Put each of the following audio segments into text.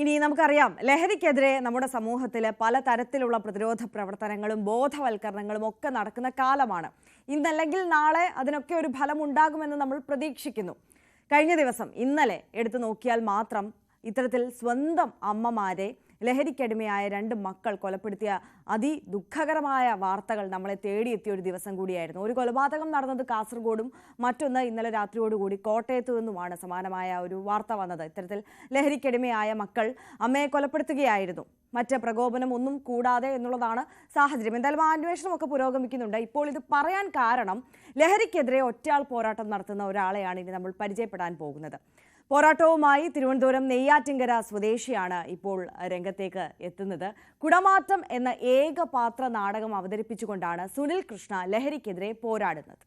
ഇനി നമുക്കറിയാം ലഹരിക്കെതിരെ നമ്മുടെ സമൂഹത്തിൽ പല തരത്തിലുള്ള പ്രതിരോധ പ്രവർത്തനങ്ങളും ബോധവൽക്കരണങ്ങളും ഒക്കെ നടക്കുന്ന കാലമാണ്. ഇന്നല്ലെങ്കിൽ നാളെ അതിനൊക്കെ ഒരു ഫലം ഉണ്ടാകുമെന്ന് നമ്മൾ പ്രതീക്ഷിക്കുന്നു. കഴിഞ്ഞ ദിവസം ഇന്നലെ എടുത്തു നോക്കിയാൽ മാത്രം ഇത്തരത്തിൽ സ്വന്തം അമ്മമാരെ ലഹരിക്കടിമയായ രണ്ട് മക്കൾ കൊലപ്പെടുത്തിയ അതി ദുഃഖകരമായ വാർത്തകൾ നമ്മളെ തേടിയെത്തിയ ഒരു ദിവസം കൂടിയായിരുന്നു. ഒരു കൊലപാതകം നടന്നത് കാസർഗോഡും മറ്റൊന്ന് ഇന്നലെ രാത്രിയോടുകൂടി കോട്ടയത്തു നിന്നുമാണ് സമാനമായ ഒരു വാർത്ത വന്നത്. ഇത്തരത്തിൽ ലഹരിക്കടിമയായ മക്കൾ അമ്മയെ കൊലപ്പെടുത്തുകയായിരുന്നു. മറ്റ് പ്രകോപനം ഒന്നും കൂടാതെ എന്നുള്ളതാണ് സാഹചര്യം. എന്തായാലും ആ അന്വേഷണമൊക്കെ പുരോഗമിക്കുന്നുണ്ട്. ഇപ്പോൾ ഇത് പറയാൻ കാരണം ലഹരിക്കെതിരെ ഒറ്റയാൾ പോരാട്ടം നടത്തുന്ന ഒരാളെയാണ് ഇനി നമ്മൾ പരിചയപ്പെടാൻ പോകുന്നത്. പോരാട്ടവുമായി തിരുവനന്തപുരം നെയ്യാറ്റിങ്കര സ്വദേശിയാണ് ഇപ്പോൾ രംഗത്തേക്ക് എത്തുന്നത്. കുടമാറ്റം എന്ന ഏകപാത്ര നാടകം അവതരിപ്പിച്ചുകൊണ്ടാണ് സുനിൽ കൃഷ്ണ ലഹരിക്കെതിരെ പോരാടുന്നത്.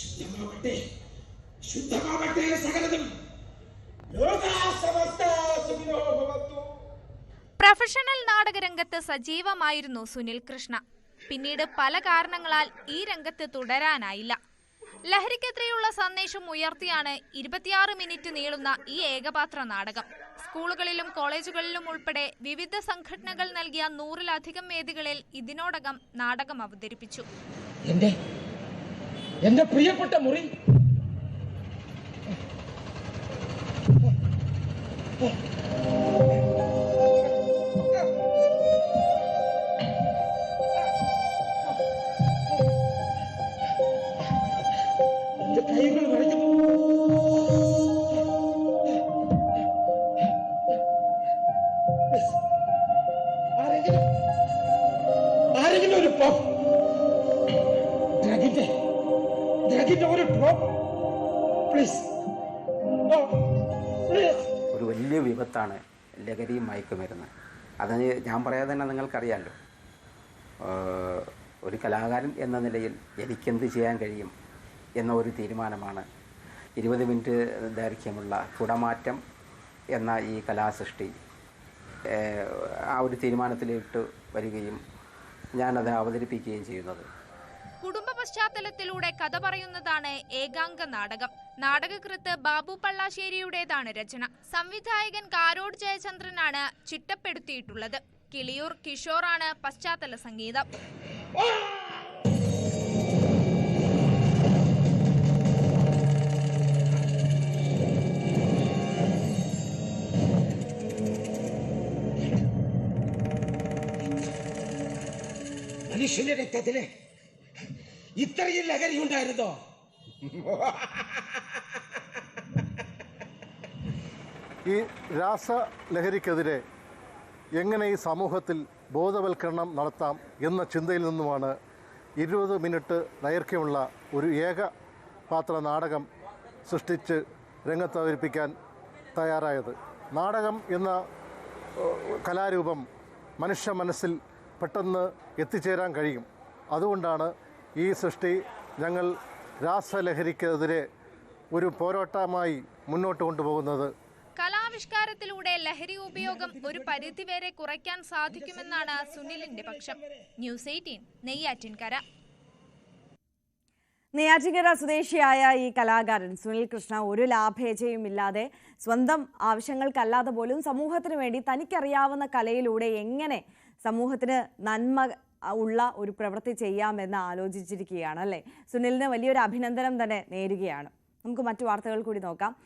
ശുദ്ധമാവട്ടെ. ശുദ്ധമാവട്ടെ സകലതും. ലോകാസമസ്ത സുഖിനോ ഭവന്തു പ്രൊഫഷണൽ നാടകരംഗത്ത് സജീവമായിരുന്നു സുനിൽ കൃഷ്ണ. പിന്നീട് പല കാരണങ്ങളാൽ ഈ രംഗത്ത് തുടരാനായില്ല. ലഹരിക്കെതിരെയുള്ള സന്ദേശം ഉയർത്തിയാണ് ഇരുപത്തിയാറ് മിനിറ്റ് നീളുന്ന ഈ ഏകപാത്ര നാടകം. സ്കൂളുകളിലും കോളേജുകളിലും ഉൾപ്പെടെ വിവിധ സംഘടനകൾ നൽകിയ നൂറിലധികം വേദികളിൽ ഇതിനോടകം നാടകം അവതരിപ്പിച്ചു. പ്രിയപ്പെട്ട മുറി. എന്റെ കൈകൾ വരയ്ക്കുന്നു ആരെങ്കിലും ഒരു പോ ഡ്രഗിന്റെ ഡ്രഗിന്റെ ഒരു ഡ്രോപ്പ് പ്ലീസ് ഒരു വലിയ വിപത്താണ് ലഹരിയും മയക്കുമരുന്ന് അത് ഞാൻ പറയാതെ തന്നെ നിങ്ങൾക്കറിയാമല്ലോ ഒരു കലാകാരൻ എന്ന നിലയിൽ എനിക്കെന്ത് ചെയ്യാൻ കഴിയും? എന്ന ഒരു തീരുമാനമാണ്. ഇരുപത് മിനിറ്റ് ദൈർഘ്യമുള്ള കുടമാറ്റം എന്ന ഈ കലാസൃഷ്ടി ആ ഒരു തീരുമാനത്തിലിട്ട് വരികയും ഞാനത് അവതരിപ്പിക്കുകയും ചെയ്യുന്നത്. കുടുംബ പശ്ചാത്തലത്തിലൂടെ കഥ പറയുന്നതാണ് ഏകാംഗ നാടകം. നാടകകൃത്ത് ബാബു പള്ളാശ്ശേരിയുടേതാണ് രചന. സംവിധായകൻ കാരോട് ജയചന്ദ്രനാണ് ചിട്ടപ്പെടുത്തിയിട്ടുള്ളത്. കിളിയൂർ കിഷോറാണ് പശ്ചാത്തല സംഗീതം. മനുഷ്യന്റെ രക്തത്തിൽ ഇത്രയും ലഹരി ഉണ്ടായിരുന്നോ? ഈ രാസലഹരിക്കെതിരെ എങ്ങനെ ഈ സമൂഹത്തിൽ ബോധവൽക്കരണം നടത്താം എന്ന ചിന്തയിൽ നിന്നുമാണ് ഇരുപത് മിനിറ്റ് ദൈർഘ്യമുള്ള ഒരു ഏക പാത്ര നാടകം സൃഷ്ടിച്ച് രംഗത്ത് അവതരിപ്പിക്കാൻ തയ്യാറായത്. നാടകം എന്ന കലാരൂപം മനുഷ്യ മനസ്സിൽ പെട്ടെന്ന് എത്തിച്ചേരാൻ കഴിയും. അതുകൊണ്ടാണ് ഈ സൃഷ്ടി ഞങ്ങൾ രാസലഹരിക്കെതിരെ ഒരു പോരാട്ടമായി മുന്നോട്ട് കൊണ്ടുപോകുന്നത്. കലാവിഷ്കാരത്തിലൂടെ ലഹരി ഉപയോഗം ഒരു പരിധിവരെ കുറയ്ക്കാൻ സാധിക്കുമെന്നാണ് സുനിലിന്റെ പക്ഷം. News eighteen Neyyattinkara. നെയ്യാറ്റിൻകര സ്വദേശിയായ ഈ കലാകാരൻ സുനിൽ കൃഷ്ണ ഒരു ലാഭേച്ഛയും ഇല്ലാതെ സ്വന്തം ആവശ്യങ്ങൾക്കല്ലാതെ പോലും സമൂഹത്തിന് വേണ്ടി തനിക്കറിയാവുന്ന കലയിലൂടെ എങ്ങനെ സമൂഹത്തിന് നന്മ ഉള്ള ഒരു പ്രവൃത്തി ചെയ്യാമെന്ന് ആലോചിച്ചിരിക്കുകയാണ് അല്ലേ? സുനിലിന് വലിയൊരു അഭിനന്ദനം തന്നെ നേരുകയാണ്. നമുക്ക് മറ്റു വാർത്തകൾ കൂടി നോക്കാം.